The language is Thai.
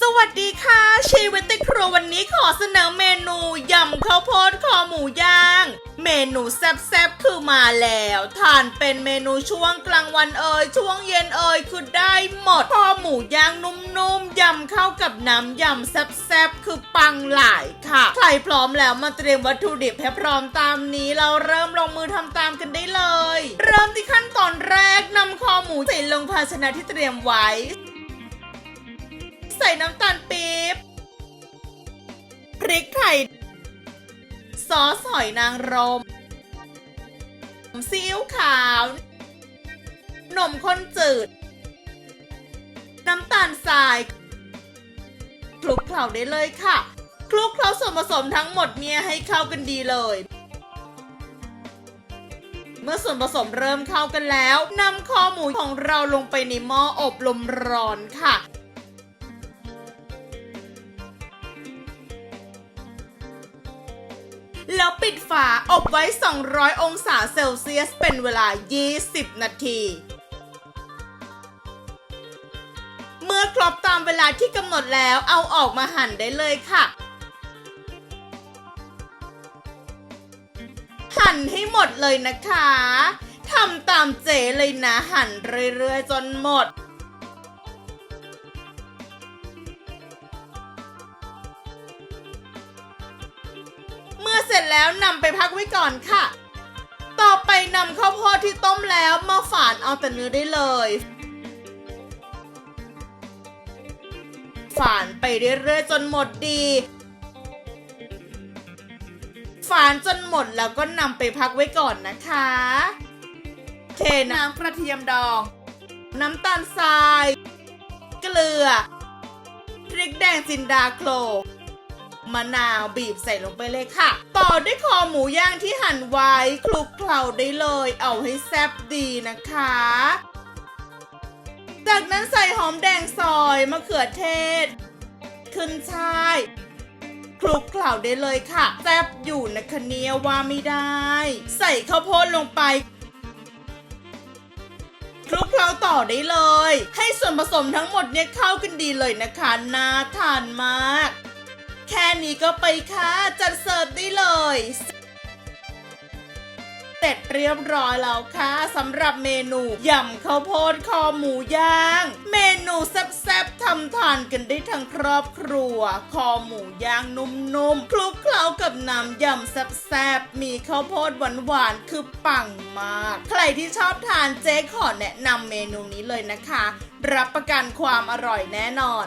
สวัสดีค่ะชีวิตติดครัววันนี้ขอเสนอเมนูยำข้าวโพดคอหมูย่าง เมนูแซ่บๆคือมาแล้วทานเป็นเมนูช่วงกลางวันเอ่ยช่วงเย็นเอ่ยคือได้หมดคอหมูย่างนุ่มๆยำเข้ากับน้ำยำแซ่บๆคือปังหลายค่ะ ใครพร้อมแล้วมาเตรียมวัตถุดิบให้พร้อมตามนี้เราเริ่มลงมือทำตามกันได้เลย เริ่มที่ขั้นตอนแรกนำคอหมูใส่ลงภาชนะที่เตรียมไว้ ใส่น้ำตาลปี๊บ พริกไทย ซอสหอยนางรม ซีอิ๊วขาว นมข้นจืด น้ำตาลทราย คลุกเคล้าได้เลยค่ะ คลุกเคล้าส่วนผสมทั้งหมดเนี่ยให้เข้ากันดีเลย เมื่อส่วนผสมเริ่มเข้ากันแล้วนำคอหมูของเราลงไปในหม้ออบลมร้อนค่ะ แล้วปิดฝาอบไว้ 200 องศาเซลเซียส เป็นเวลา 20 นาที เมื่อครบตามเวลาที่กำหนดแล้วเอาออกมาหั่นได้เลยค่ะ หั่นให้หมดเลยนะคะทำตามเจเลยนะหั่นเรื่อยๆจนหมด เสร็จแล้วนำไปพักไว้ก่อนค่ะ ต่อไปนำข้าวโพดที่ต้มแล้วมาฝานเอาแต่เนื้อได้เลย ฝานไปเรื่อยๆจนหมดดี ฝานจนหมดแล้วก็นำไปพักไว้ก่อนนะคะ เทน้ำกระเทียมดอง น้ำตาลทราย เกลือพริกแดงจินดาโคล มะนาวบีบใส่ลงไปเลยค่ะ ต่อด้วยคอหมูย่างที่หั่นไว้คลุกเคล้าได้เลย เอาให้แซ่บดีนะคะ จากนั้นใส่หอมแดงซอยมะเขือเทศ ขึ้นช่ายคลุกเคล้าได้เลยค่ะแซ่บอยู่นะคะเนี่ยว่าไม่ได้ ใส่ข้าวโพดลงไปคลุกเคล้าต่อได้เลย ให้ส่วนผสมทั้งหมดเนี่ยเข้ากันดีเลยนะคะน่าทานมาก แค่นี้ก็ไปค่ะ จัดเสิร์ฟได้เลยเสร็จเรียบร้อยแล้วค่ะสำหรับเมนูยำข้าวโพดคอหมูย่าง เมนูแซ่บๆทำทานกันได้ทั้งครอบครัว คอหมูย่างนุ่มๆคลุกเคล้ากับน้ำยำแซ่บๆมีข้าวโพดหวานๆคือปังมาก ใครที่ชอบทานเจ๊ขอแนะนำเมนูนี้เลยนะคะ รับประกันความอร่อยแน่นอน